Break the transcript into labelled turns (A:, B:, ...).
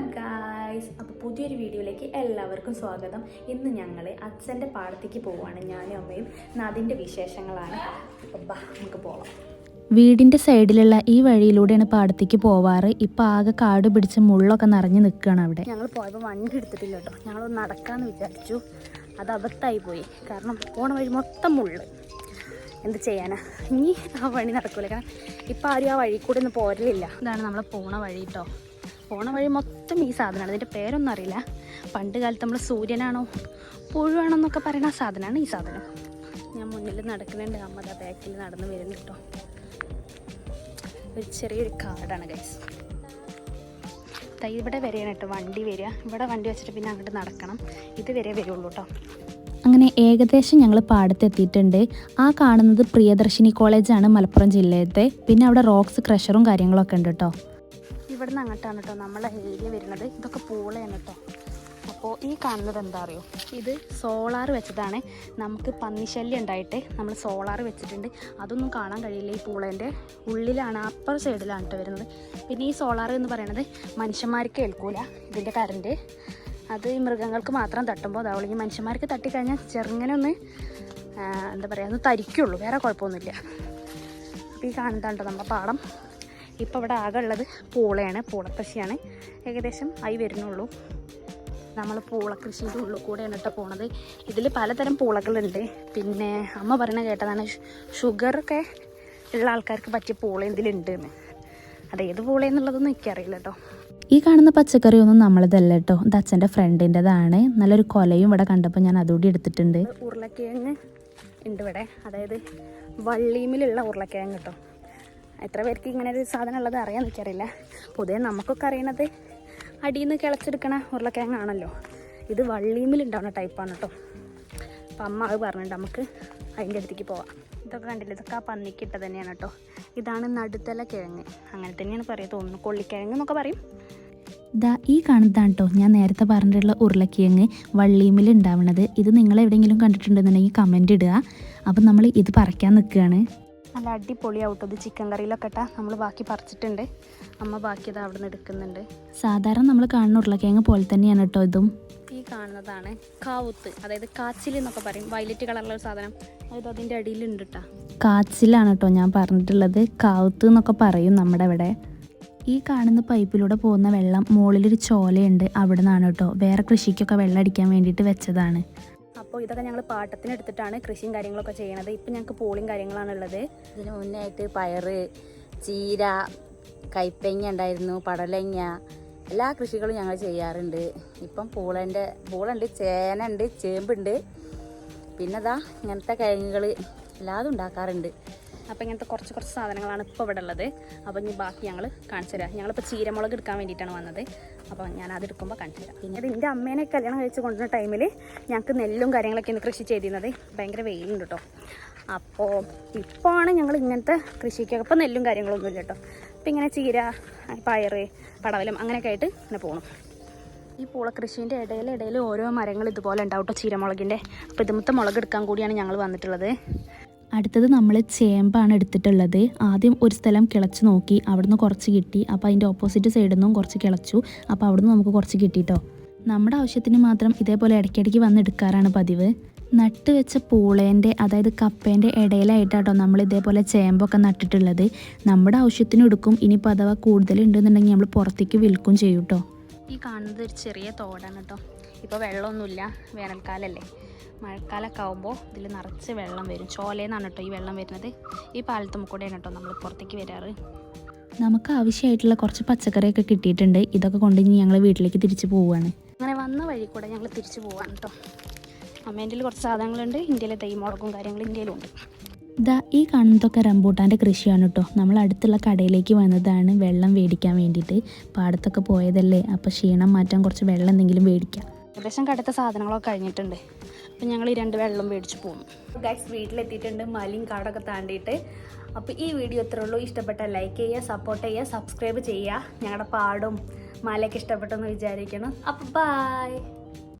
A: hello guys അപ്പോൾ പുതിയൊരു വീഡിയോയിലേക്ക് എല്ലാവർക്കും സ്വാഗതം ഇന്ന് ഞങ്ങൾ അച്ഛൻ്റെ പാടത്തേക്ക് പോവുകയാണ് ഞാനും അമ്മയും എന്നാൽ അതിൻ്റെ വിശേഷങ്ങളാണ് അപ്പം നമുക്ക് പോവാം
B: വീടിൻ്റെ സൈഡിലുള്ള ഈ വഴിയിലൂടെയാണ് പാടത്തേക്ക് പോവാറ് ഇപ്പം ആകെ കാട് പിടിച്ച് മുള്ളൊക്കെ നിറഞ്ഞ് നിൽക്കുകയാണ് അവിടെ
A: ഞങ്ങൾ പോയപ്പോൾ വണ്ടി എടുത്തിട്ടില്ല കേട്ടോ ഞങ്ങൾ നടക്കാമെന്ന് വിചാരിച്ചു അത് അബദ്ധമായി പോയി കാരണം പോണ വഴി മൊത്തം മുള്ള് എന്ത് ചെയ്യാനാ ഇനി ആ വഴി നടക്കൂല കാരണം ഇപ്പം ആരും ആ വഴി കൂടെ ഒന്നും പോരലില്ല ഇതാണ് നമ്മൾ പോണ വഴി കേട്ടോ പോണ വഴി മൊത്തം ഈ സാധനമാണ് ഇതിൻ്റെ പേരൊന്നും അറിയില്ല പണ്ട് കാലത്ത് നമ്മൾ സൂര്യനാണോ പുഴുവാണോ എന്നൊക്കെ പറയുന്ന സാധനമാണ് ഈ സാധനം ഞാൻ മുന്നിൽ നടക്കുന്നുണ്ട് ആ ബാക്കിൽ നടന്ന് വരുന്നു കേട്ടോ ഒരു ചെറിയൊരു കാടാണ് ഗൈസ് തൈ ഇവിടെ വരെയാണ് കേട്ടോ വണ്ടി വരിക ഇവിടെ വണ്ടി വെച്ചിട്ട് പിന്നെ അങ്ങോട്ട് നടക്കണം ഇത് വരെ വരുള്ളൂ കേട്ടോ
B: അങ്ങനെ ഏകദേശം ഞങ്ങൾ പാടത്തെത്തിയിട്ടുണ്ട് ആ കാണുന്നത് പ്രിയദർശിനി കോളേജാണ് മലപ്പുറം ജില്ലയിലത്തെ പിന്നെ അവിടെ റോക്സ് ക്രഷറും കാര്യങ്ങളൊക്കെ ഉണ്ട് കേട്ടോ
A: ഇവിടുന്ന് അങ്ങോട്ടാണ് കേട്ടോ നമ്മളെ ഏരിയ വരുന്നത് ഇതൊക്കെ പൂളയാണ് കേട്ടോ അപ്പോൾ ഈ കാണുന്നത് എന്താ അറിയോ ഇത് സോളാർ വെച്ചതാണ് നമുക്ക് പന്നിശല്യം ഉണ്ടായിട്ട് നമ്മൾ സോളാർ വെച്ചിട്ടുണ്ട് അതൊന്നും കാണാൻ കഴിയില്ല ഈ പൂളേൻ്റെ ഉള്ളിലാണ് അപ്പർ സൈഡിലാണ് കേട്ടോ വരുന്നത് പിന്നെ ഈ സോളാർ എന്ന് പറയുന്നത് മനുഷ്യന്മാർക്ക് ഏൽക്കൂല ഇതിൻ്റെ കറണ്ട് അത് ഈ മൃഗങ്ങൾക്ക് മാത്രം തട്ടുമ്പോൾ അതാവുള്ളൂ ഈ മനുഷ്യന്മാർക്ക് തട്ടിക്കഴിഞ്ഞാൽ ചെറുങ്ങനെ ഒന്ന് എന്താ പറയുക ഒന്ന് തരിക്കുള്ളൂ വേറെ കുഴപ്പമൊന്നുമില്ല അപ്പോൾ ഈ കാണുന്നതാണ് നമ്മുടെ പാടം ഇപ്പോൾ ഇവിടെ ആകെ ഉള്ളത് പൂളയാണ് പൂളക്കൃഷിയാണ് ഏകദേശം ആയി വരുന്നുള്ളൂ നമ്മൾ പൂളക്കൃഷിയുടെ ഉള്ളിൽ കൂടെയാണ് ഇട്ട് പോണത് ഇതിൽ പലതരം പൂളകളുണ്ട് പിന്നെ അമ്മ പറയണ കേട്ടതാണ് ഷുഗറൊക്കെ ഉള്ള ആൾക്കാർക്ക് പറ്റിയ പൂള ഇതിലുണ്ട് എന്ന് അത് ഏത് എന്നുള്ളതൊന്നും എനിക്കറിയില്ല കേട്ടോ
B: ഈ കാണുന്ന പച്ചക്കറിയൊന്നും നമ്മളതല്ല കേട്ടോ ഇത് അച്ഛൻ്റെ ഫ്രണ്ടിൻ്റെതാണ് നല്ലൊരു കൊലയും ഇവിടെ കണ്ടപ്പോൾ ഞാൻ അതുകൂടി എടുത്തിട്ടുണ്ട്
A: ഉരുളക്കിഴങ്ങ് ഉണ്ട് ഇവിടെ അതായത് വള്ളീമിലുള്ള ഉരുളക്കിഴങ്ങ് കേട്ടോ എത്ര പേർക്ക് ഇങ്ങനെ ഒരു സാധനം ഉള്ളത് അറിയാൻ നിൽക്കാറില്ല പൊതുവെ നമുക്കൊക്കെ അറിയണത് അടിയിൽ നിന്ന് കിളച്ചെടുക്കണ ഉരുളക്കിഴങ്ങാണല്ലോ ഇത് ഉണ്ടാവുന്ന ടൈപ്പാണ് കേട്ടോ അപ്പം അമ്മ അത് പറഞ്ഞിട്ട് നമുക്ക് അതിൻ്റെ അടുത്തേക്ക് പോവാം ഇതൊക്കെ കണ്ടില്ല ഇതൊക്കെ ആ പന്നിക്കിട്ട തന്നെയാണ് കേട്ടോ ഇതാണ് നടുത്തല കിഴങ്ങ് അങ്ങനെ തന്നെയാണ് പറയുക തോന്നുന്നു കൊള്ളിക്കിഴങ്ങ് എന്നൊക്കെ പറയും
B: ദാ ഈ കാണുന്നതാണ് കേട്ടോ ഞാൻ നേരത്തെ പറഞ്ഞിട്ടുള്ള ഉരുളക്കിഴങ്ങ് വള്ളിയമ്മിൽ ഉണ്ടാവുന്നത് ഇത് നിങ്ങൾ എവിടെയെങ്കിലും കണ്ടിട്ടുണ്ടെന്നുണ്ടെങ്കിൽ കമൻ്റ് ഇടുക അപ്പം നമ്മൾ ഇത് പറിക്കാൻ നിൽക്കുകയാണ്
A: നല്ല അടിപൊളിയാവട്ടോ ഇത് ചിക്കൻ കറിയിലൊക്കെ നമ്മൾ ബാക്കി പറിച്ചിട്ടുണ്ട് അമ്മ ബാക്കി ഇത് അവിടെ നിന്ന് എടുക്കുന്നുണ്ട്
B: സാധാരണ നമ്മൾ കാണുന്ന ഉരുളക്കിഴങ്ങ് പോലെ തന്നെയാണ് കേട്ടോ ഇതും
A: ഈ കാണുന്നതാണ് കാവുത്ത് അതായത് കാച്ചിൽ എന്നൊക്കെ പറയും വയലറ്റ് കളറുള്ള ഒരു സാധനം അത് അതിൻ്റെ അടിയിലുണ്ട് കേട്ടോ
B: കാച്ചിലാണ് കേട്ടോ ഞാൻ പറഞ്ഞിട്ടുള്ളത് കാവുത്ത് എന്നൊക്കെ പറയും നമ്മുടെ ഇവിടെ ഈ കാണുന്ന പൈപ്പിലൂടെ പോകുന്ന വെള്ളം മുകളിലൊരു ചോലയുണ്ട് അവിടെ നിന്നാണ് കേട്ടോ വേറെ കൃഷിക്കൊക്കെ വെള്ളം അടിക്കാൻ വേണ്ടിയിട്ട് വെച്ചതാണ്
A: അപ്പോൾ ഇതൊക്കെ ഞങ്ങൾ പാട്ടത്തിനെടുത്തിട്ടാണ് കൃഷിയും കാര്യങ്ങളൊക്കെ ചെയ്യണത് ഇപ്പം ഞങ്ങൾക്ക് പൂളിയും ഉള്ളത് ഇതിന് മുന്നായിട്ട് പയറ് ചീര കൈപ്പങ്ങ ഉണ്ടായിരുന്നു പടലങ്ങ എല്ലാ കൃഷികളും ഞങ്ങൾ ചെയ്യാറുണ്ട് ഇപ്പം പൂളൻ്റെ പൂളുണ്ട് ചേന ഉണ്ട് ചേമ്പുണ്ട് പിന്നെ ഇങ്ങനത്തെ കിഴങ്ങുകൾ എല്ലാതും ഉണ്ടാക്കാറുണ്ട് അപ്പോൾ ഇങ്ങനത്തെ കുറച്ച് കുറച്ച് സാധനങ്ങളാണ് ഇപ്പോൾ ഇവിടെ ഉള്ളത് അപ്പോൾ ഇനി ബാക്കി ഞങ്ങൾ കാണിച്ചു തരാം ഞങ്ങളിപ്പോൾ ചീരമുളക് എടുക്കാൻ വേണ്ടിയിട്ടാണ് വന്നത് അപ്പോൾ ഞാൻ അത് എടുക്കുമ്പോൾ കാണിച്ചു തരാം പിന്നെ എൻ്റെ അമ്മേനെ കല്യാണം കഴിച്ച് കൊണ്ടുവന്ന ടൈമിൽ ഞങ്ങൾക്ക് നെല്ലും കാര്യങ്ങളൊക്കെയാണ് കൃഷി ചെയ്തിരുന്നത് ഭയങ്കര വെയിലുണ്ട് കേട്ടോ അപ്പോൾ ഇപ്പോൾ ആണ് ഞങ്ങൾ ഇങ്ങനത്തെ കൃഷിക്കൊക്കെ ഇപ്പോൾ നെല്ലും കാര്യങ്ങളൊന്നും ഇല്ല കേട്ടോ അപ്പോൾ ഇങ്ങനെ ചീര പയറ് പടവലം അങ്ങനെയൊക്കെ ആയിട്ട് ഇങ്ങനെ പോകണം ഈ പൂളക്കൃഷീൻ്റെ ഇടയിൽ ഇടയിൽ ഓരോ മരങ്ങൾ ഇതുപോലെ ഉണ്ടാവും കേട്ടോ ചീരമുളകിൻ്റെ അപ്പോൾ ഇതുമത്തെ മുളക് എടുക്കാൻ കൂടിയാണ് ഞങ്ങൾ വന്നിട്ടുള്ളത്
B: അടുത്തത് നമ്മൾ ചേമ്പാണ് എടുത്തിട്ടുള്ളത് ആദ്യം ഒരു സ്ഥലം കിളച്ച് നോക്കി അവിടുന്ന് കുറച്ച് കിട്ടി അപ്പോൾ അതിൻ്റെ ഓപ്പോസിറ്റ് സൈഡിൽ നിന്നും കുറച്ച് കിളച്ചു അപ്പോൾ അവിടുന്ന് നമുക്ക് കുറച്ച് കിട്ടിയിട്ടോ നമ്മുടെ ആവശ്യത്തിന് മാത്രം ഇതേപോലെ ഇടയ്ക്കിടയ്ക്ക് വന്ന് എടുക്കാറാണ് പതിവ് നട്ട് വെച്ച പൂളേൻ്റെ അതായത് കപ്പേൻ്റെ ഇടയിലായിട്ടാട്ടോ നമ്മൾ ഇതേപോലെ ചേമ്പൊക്കെ നട്ടിട്ടുള്ളത് നമ്മുടെ ആവശ്യത്തിന് എടുക്കും ഇനിയിപ്പോൾ അഥവാ കൂടുതലുണ്ടെന്നുണ്ടെങ്കിൽ നമ്മൾ പുറത്തേക്ക് വിൽക്കും ചെയ്യും കേട്ടോ
A: ഈ കാണുന്നത് ഒരു ചെറിയ തോടാണ് കേട്ടോ ഇപ്പോൾ വെള്ളമൊന്നുമില്ല വേനൽക്കാലല്ലേ മഴക്കാലമൊക്കെ ആകുമ്പോൾ ഇതിൽ നിറച്ച് വെള്ളം വരും ചോലയെന്നാണ് കേട്ടോ ഈ വെള്ളം വരുന്നത് ഈ പാലത്തും കൂടെയാണ് കേട്ടോ നമ്മൾ പുറത്തേക്ക് വരാറ്
B: നമുക്ക് ആവശ്യമായിട്ടുള്ള കുറച്ച് പച്ചക്കറിയൊക്കെ കിട്ടിയിട്ടുണ്ട് ഇതൊക്കെ കൊണ്ട് ഇനി ഞങ്ങൾ വീട്ടിലേക്ക് തിരിച്ചു പോവുകയാണ്
A: അങ്ങനെ വന്ന വഴി കൂടെ ഞങ്ങൾ തിരിച്ചു പോവാണ് കേട്ടോ അമ്മേൻ്റെ കുറച്ച് സാധനങ്ങളുണ്ട് ഇന്ത്യയിലെ തൈമുളകും കാര്യങ്ങളും ഇന്ത്യയിലും ഉണ്ട്
B: ഇതാ ഈ കാണുന്നതൊക്കെ റംബൂട്ടാൻ്റെ കൃഷിയാണ് കേട്ടോ നമ്മൾ അടുത്തുള്ള കടയിലേക്ക് വന്നതാണ് വെള്ളം മേടിക്കാൻ വേണ്ടിയിട്ട് പാടത്തൊക്കെ പോയതല്ലേ അപ്പോൾ ക്ഷീണം മാറ്റാൻ കുറച്ച് വെള്ളം എന്തെങ്കിലും മേടിക്കാം
A: ഏകദേശം കടുത്ത സാധനങ്ങളൊക്കെ കഴിഞ്ഞിട്ടുണ്ട് അപ്പം ഞങ്ങൾ ഈ രണ്ട് വെള്ളം മേടിച്ച് പോകും ഗൈസ് വീട്ടിലെത്തിയിട്ടുണ്ട് മലിയും കാടൊക്കെ താണ്ടിയിട്ട് അപ്പോൾ ഈ വീഡിയോ എത്ര ഉള്ളൂ ഇഷ്ടപ്പെട്ട ലൈക്ക് ചെയ്യുക സപ്പോർട്ട് ചെയ്യുക സബ്സ്ക്രൈബ് ചെയ്യുക ഞങ്ങളുടെ പാടും മലയൊക്കെ ഇഷ്ടപ്പെട്ടെന്ന് വിചാരിക്കണം അപ്പോൾ ബായ്